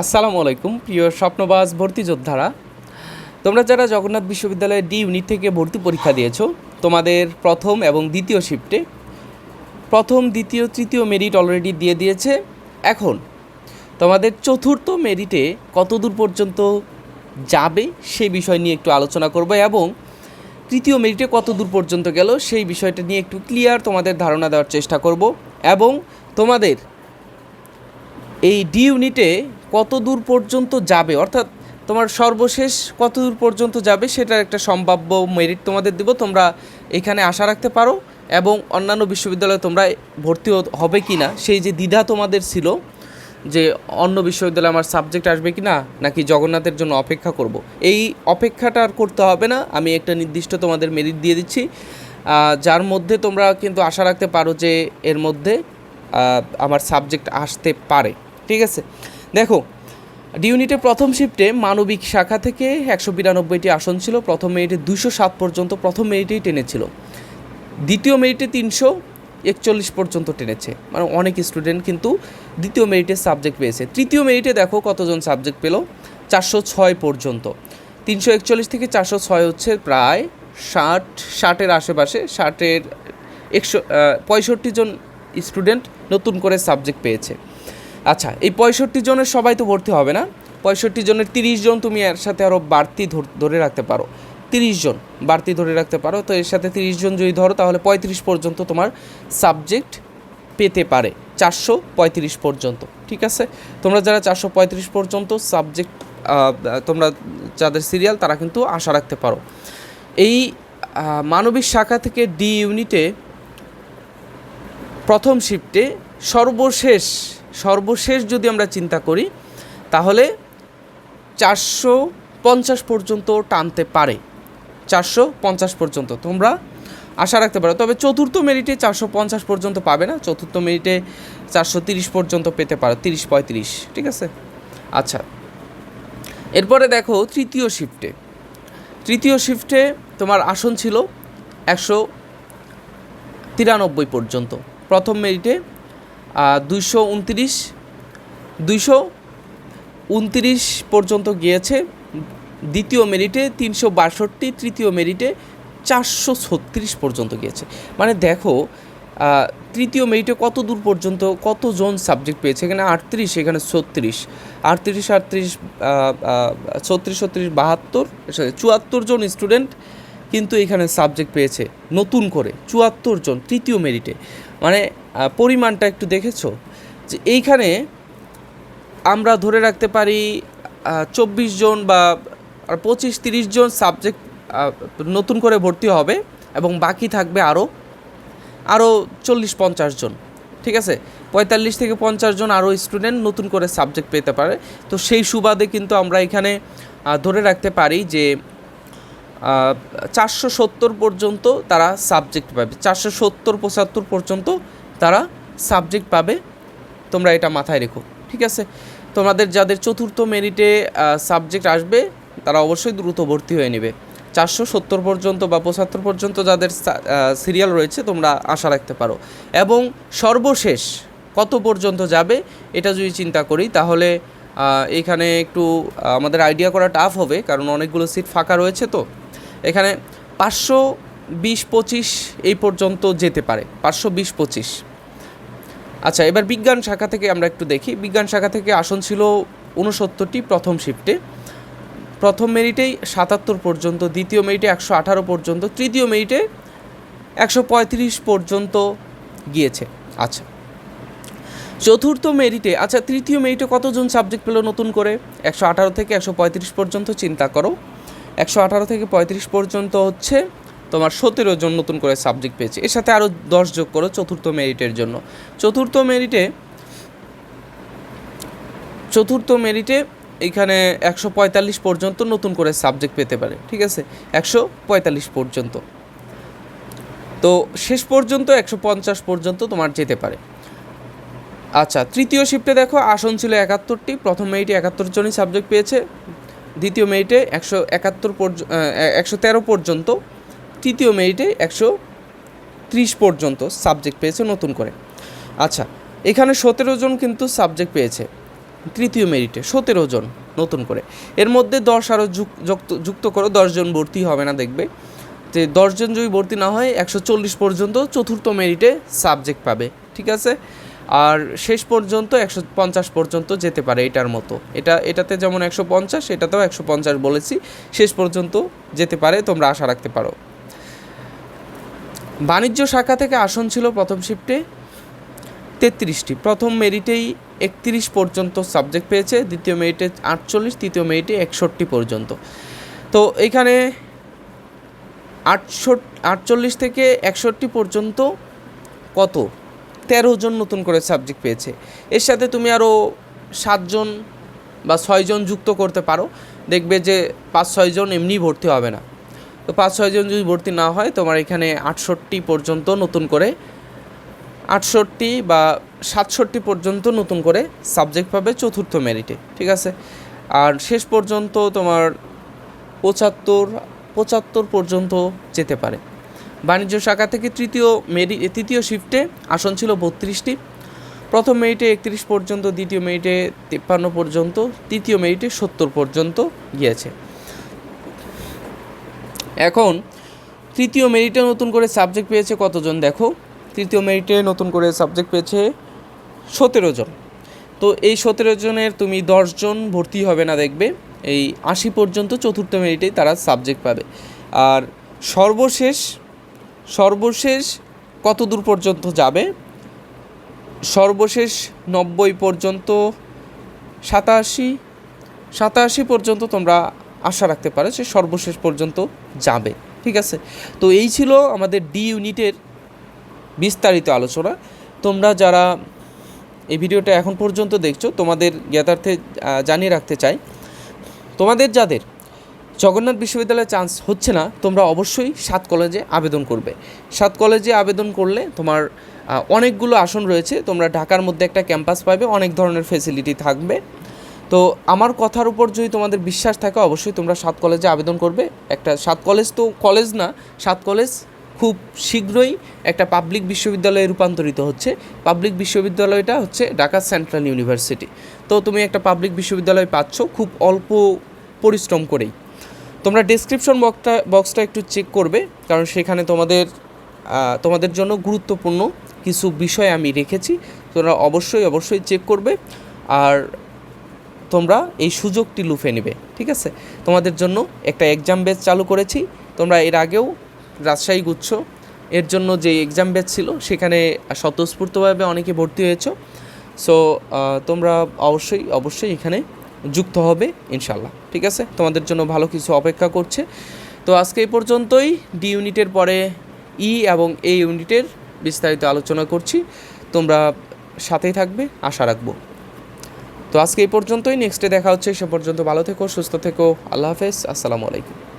আসসালামু আলাইকুম, প্রিয় স্বপ্নবাস ভর্তি যোদ্ধারা। তোমরা যারা জগন্নাথ বিশ্ববিদ্যালয়ের ডি ইউনিট থেকে ভর্তি পরীক্ষা দিয়েছ, তোমাদের প্রথম এবং দ্বিতীয় শিফটে প্রথম, দ্বিতীয়, তৃতীয় মেরিট অলরেডি দিয়ে দিয়েছে। এখন, তোমাদের চতুর্থ মেরিটে কত দূর পর্যন্ত যাবে, সেই বিষয় নিয়ে একটু আলোচনা করব এবং তৃতীয় মেরিটে কত দূর পর্যন্ত গেল, সেই বিষয়টা নিয়ে একটু ক্লিয়ার তোমাদের ধারণা দেওয়ার চেষ্টা করব এবং তোমাদের এই ডি ইউনিটে কত দূর পর্যন্ত যাবে? অর্থাৎ তোমার সর্বশেষ কত দূর পর্যন্ত যাবে সেটার একটা সম্ভাব্য মেরিট তোমাদের দেব। তোমরা এখানে আশা রাখতে পারো এবং অন্যান্য বিশ্ববিদ্যালয়ে তোমরা ভর্তি হবে কি না সেই যে দ্বিধা তোমাদের ছিল যে অন্য বিশ্ববিদ্যালয়ে আমার সাবজেক্ট আসবে কি না নাকি জগন্নাথের জন্য অপেক্ষা করব। এই অপেক্ষাটা আর করতে হবে না। আমি একটা নির্দিষ্ট তোমাদের মেরিট দিয়ে দিচ্ছি। যার মধ্যে তোমরা কিন্তু আশা রাখতে পারো যে এর মধ্যে আমার সাবজেক্ট আসতে পারে। ঠিক আছে? দেখো ডি ইউনিটের প্রথম শিফটে মানবিক শাখা থেকে একশো বিরানব্বইটি আসন ছিল। প্রথম মেরিটে দুশো সাত পর্যন্ত প্রথম মেরিটেই টেনেছিল। দ্বিতীয় মেরিটে তিনশো একচল্লিশ পর্যন্ত টেনেছে। মানে অনেক স্টুডেন্ট কিন্তু দ্বিতীয় মেরিটে সাবজেক্ট পেয়েছে। তৃতীয় মেরিটে দেখো কতজন সাবজেক্ট পেল? চারশো ছয় পর্যন্ত। তিনশো একচল্লিশ থেকে চারশো ছয় হচ্ছে প্রায় ষাট, ষাটের আশেপাশে। ষাটের একশো পঁয়ষট্টি জন স্টুডেন্ট নতুন করে সাবজেক্ট পেয়েছে। আচ্ছা এই পঁয়ষট্টি জনের সবাই তো ভর্তি হবে না? পঁয়ষট্টি জনের তিরিশ জন তুমি এর সাথে আরও বাড়তি ধর- রাখতে পারো। তিরিশ জন বাড়তি ধরে রাখতে পারো। তো এর সাথে তিরিশ জন যদি ধরো, তাহলে পঁয়ত্রিশ পর্যন্ত তোমার সাবজেক্ট পেতে পারে। চারশো পঁয়ত্রিশ পর্যন্ত, ঠিক আছে? তোমরা যারা চারশো পঁয়ত্রিশ পর্যন্ত সাবজেক্ট তোমরা যাদের সিরিয়াল, তারা কিন্তু আশা রাখতে পারো। এই মানবিক শাখা থেকে ডি ইউনিটে প্রথম শিফটে সর্বশেষ সর্বশেষ যদি আমরা চিন্তা করি, তাহলে চারশো পঞ্চাশ পর্যন্ত টানতে পারে। চারশো পঞ্চাশ পর্যন্ত। তোমরা আশা রাখতে পারো। তবে চতুর্থ মেরিটে চারশো পঞ্চাশ পর্যন্ত পাবে না। চতুর্থ মেরিটে চারশো তিরিশ পর্যন্ত পেতে পারো। তিরিশ পঁয়ত্রিশ। ঠিক আছে? আচ্ছা। এরপরে দেখো তৃতীয় শিফটে। তৃতীয় শিফটে তোমার আসন ছিল একশো তিরানব্বই পর্যন্ত। প্রথম মেরিটে দুইশো উনত্রিশ দুইশো উনত্রিশ পর্যন্ত গিয়েছে। দ্বিতীয় মেরিটে তিনশো বাষট্টি, তৃতীয় মেরিটে চারশো ছত্রিশ পর্যন্ত গিয়েছে। মানে দেখো তৃতীয় মেরিটে কত দূর পর্যন্ত কত কতজন সাবজেক্ট পেয়েছে? এখানে আটত্রিশ, এখানে ছত্রিশ। আটত্রিশ আটত্রিশ ছত্রিশ ছত্রিশ, বাহাত্তর চুয়াত্তর জন স্টুডেন্ট কিন্তু এখানে সাবজেক্ট পেয়েছে নতুন করে চুয়াত্তর জন তৃতীয় মেরিটে মানে পরিমাণটা একটু দেখেছ? যে এইখানে আমরা ধরে রাখতে পারি চব্বিশ জন বা পঁচিশ তিরিশ জন সাবজেক্ট নতুন করে ভর্তি হবে এবং বাকি থাকবে আরও আরও চল্লিশ পঞ্চাশ জন। ঠিক আছে? পঁয়তাল্লিশ থেকে পঞ্চাশ জন আরও স্টুডেন্ট নতুন করে সাবজেক্ট পেতে পারে। তো সেই সুবাদে কিন্তু আমরা এখানে ধরে রাখতে পারি যে চারশো সত্তর পর্যন্ত তারা সাবজেক্ট পাবে। চারশো সত্তর, পঁচাত্তর পর্যন্ত তারা সাবজেক্ট পাবে। তোমরা এটা মাথায় রেখো, ঠিক আছে? তোমাদের যাদের চতুর্থ মেরিটে সাবজেক্ট আসবে, তারা অবশ্যই দ্রুত ভর্তি হয়ে নেবে। চারশো সত্তর পর্যন্ত বা পঁচাত্তর পর্যন্ত যাদের সিরিয়াল রয়েছে, তোমরা আশা রাখতে পারো। এবং সর্বশেষ কত পর্যন্ত যাবে, এটা যদি চিন্তা করি, তাহলে এখানে একটু আমাদের আইডিয়া করা টাফ হবে, কারণ অনেকগুলো সিট ফাঁকা রয়েছে তো। এখানে পাঁচশো বিশ পঁচিশ এই পর্যন্ত যেতে পারে, পাঁচশো বিশ পঁচিশ। আচ্ছা এবার বিজ্ঞান শাখা থেকে আমরা একটু দেখি। বিজ্ঞান শাখা থেকে আসন ছিল উনসত্তরটি প্রথম শিফটে প্রথম মেরিটেই সাতাত্তর পর্যন্ত, দ্বিতীয় মেরিটে একশো আঠারো পর্যন্ত, তৃতীয় মেরিটে একশো পঁয়ত্রিশ পর্যন্ত গিয়েছে। আচ্ছা। চতুর্থ মেরিটে আচ্ছা তৃতীয় মেরিটে কতজন সাবজেক্ট পেল নতুন করে? একশো আঠারো থেকে একশো পঁয়ত্রিশ পর্যন্ত চিন্তা করো। একশো আঠারো থেকে পঁয়ত্রিশ পর্যন্ত হচ্ছে তোমার সতেরো জন নতুন করে সাবজেক্ট পেয়েছে। এর সাথে আরও দশ যোগ করো চতুর্থ মেরিটের জন্য। চতুর্থ মেরিটে চতুর্থ মেরিটে এখানে একশো পঁয়তাল্লিশ পর্যন্ত নতুন করে সাবজেক্ট পেতে পারে, ঠিক আছে? একশো পঁয়তাল্লিশ পর্যন্ত। তো শেষ পর্যন্ত একশো পঞ্চাশ পর্যন্ত তোমার যেতে পারে। আচ্ছা তৃতীয় শিফটে দেখো, আসন ছিল একাত্তরটি। প্রথম মেরিটে একাত্তর জনই সাবজেক্ট পেয়েছে। দ্বিতীয় মেরিটে একশো একাত্তর একশো তেরো পর্যন্ত। তৃতীয় মেরিটে একশো ত্রিশ পর্যন্ত সাবজেক্ট পেয়েছে নতুন করে। আচ্ছা এখানে সতেরো জন কিন্তু সাবজেক্ট পেয়েছে। তৃতীয় মেরিটে সতেরো জন নতুন করে। এর মধ্যে দশ আরও যুক্ত যুক্ত করো দশজন ভর্তি হবে না দেখবে। যে দশজন যদি ভর্তি না হয়, একশো চল্লিশ পর্যন্ত চতুর্থ মেরিটে সাবজেক্ট পাবে। ঠিক আছে? আর শেষ পর্যন্ত একশো পঞ্চাশ পর্যন্ত যেতে পারে এটার মতো। এটা, এটাতে যেমন একশো পঞ্চাশ, এটাতেও একশো পঞ্চাশ বলেছি। শেষ পর্যন্ত যেতে পারে, তোমরা আশা রাখতে পারো। বাণিজ্য শাখা থেকে আসন ছিল প্রথম শিফটে তেত্রিশটি। প্রথম মেরিটেই একত্রিশ পর্যন্ত সাবজেক্ট পেয়েছে, দ্বিতীয় মেরিটে আটচল্লিশ, তৃতীয় মেরিটে একষট্টি পর্যন্ত। তো এখানে আটষট, আটচল্লিশ থেকে একষট্টি পর্যন্ত কত? তেরো জন নতুন করে সাবজেক্ট পেয়েছে। এর সাথে তুমি আরও সাতজন বা ছয়জন যুক্ত করতে পারো। দেখবে যে পাঁচ ছয়জন এমনি ভর্তি হবে না। তো পাঁচ ছয়জন যদি ভর্তি না হয়, তোমার এখানে আটষট্টি পর্যন্ত নতুন করে, আটষট্টি বা সাতষট্টি পর্যন্ত নতুন করে সাবজেক্ট পাবে চতুর্থ মেরিটে ঠিক আছে? আর শেষ পর্যন্ত তোমার পঁচাত্তর পঁচাত্তর পর্যন্ত যেতে পারে। বাণিজ্য শাখা থেকে তৃতীয় মেরি তৃতীয় শিফটে আসন ছিল বত্রিশটি। প্রথম মেরিটে একত্রিশ পর্যন্ত, দ্বিতীয় মেরিটে তিপ্পান্ন পর্যন্ত, তৃতীয় মেরিটে সত্তর পর্যন্ত গিয়েছে। এখন তৃতীয় মেরিটে নতুন করে সাবজেক্ট পেয়েছে কতজন দেখো? তৃতীয় মেরিটে নতুন করে সাবজেক্ট পেয়েছে সতেরো জন। তো এই সতেরো জনের তুমি দশজন ভর্তি হবে না দেখবে। এই আশি পর্যন্ত চতুর্থ মেরিটেই তারা সাবজেক্ট পাবে। আর সর্বশেষ সর্বশেষ কত দূর পর্যন্ত যাবে? সর্বশেষ নব্বই পর্যন্ত, সাতাশি সাতাশি পর্যন্ত তোমরা আশা রাখতে পারো সে সর্বশেষ পর্যন্ত যাবে, ঠিক আছে? তো এই ছিল আমাদের ডি ইউনিটের বিস্তারিত আলোচনা। তোমরা যারা এই ভিডিওটা এখন পর্যন্ত দেখছ, তোমাদের জ্ঞাতার্থে জানিয়ে রাখতে চাই, তোমাদের যাদের জগন্নাথ বিশ্ববিদ্যালয়ে চান্স হচ্ছে না, তোমরা অবশ্যই সাত কলেজে আবেদন করবে। সাত কলেজে আবেদন করলে তোমার অনেকগুলো আসন রয়েছে, তোমরা ঢাকার মধ্যে একটা ক্যাম্পাস পাবে, অনেক ধরনের ফেসিলিটি থাকবে। তো আমার কথার উপর যদি তোমাদের বিশ্বাস থাকে, অবশ্যই তোমরা সাত কলেজে আবেদন করবে। একটা সাত কলেজ তো কলেজ না, সাত কলেজ খুব শীঘ্রই একটা পাবলিক বিশ্ববিদ্যালয়ে রূপান্তরিত হচ্ছে। পাবলিক বিশ্ববিদ্যালয়টা হচ্ছে ঢাকা সেন্ট্রাল ইউনিভার্সিটি তো তুমি একটা পাবলিক বিশ্ববিদ্যালয় পাচ্ছ, খুব অল্প পরিশ্রম করেই। তোমরা ডেসক্রিপশন বক্সটা বক্সটা একটু চেক করবে, কারণ সেখানে তোমাদের তোমাদের জন্য গুরুত্বপূর্ণ কিছু বিষয় আমি রেখেছি, তোমরা অবশ্যই অবশ্যই চেক করবে, আর তোমরা এই সুযোগটি লুফে নেবে, ঠিক আছে? তোমাদের জন্য একটা এক্সাম বেচ চালু করেছি, তোমরা এর আগেও রাজশাহী গুচ্ছ, এর জন্য যে এক্সাম বেচ ছিল, সেখানে স্বতঃস্ফূর্তভাবে অনেকে ভর্তি হয়েছো সো তোমরা অবশ্যই অবশ্যই এখানে যুক্ত হবে ইনশাল্লাহ ঠিক আছে? তোমাদের জন্য ভালো কিছু অপেক্ষা করছে। তো আজকে এই পর্যন্তই। ডি ইউনিটের পরে ই এবং এ ইউনিটের বিস্তারিত আলোচনা করছি। তোমরা সাথেই থাকবে, আশা রাখব। তো আজকে এই পর্যন্তই। নেক্সটে দেখা হচ্ছে। সে পর্যন্ত ভালো থেকো, সুস্থ থেকো। আল্লাহ হাফেজ। আসসালামু আলাইকুম।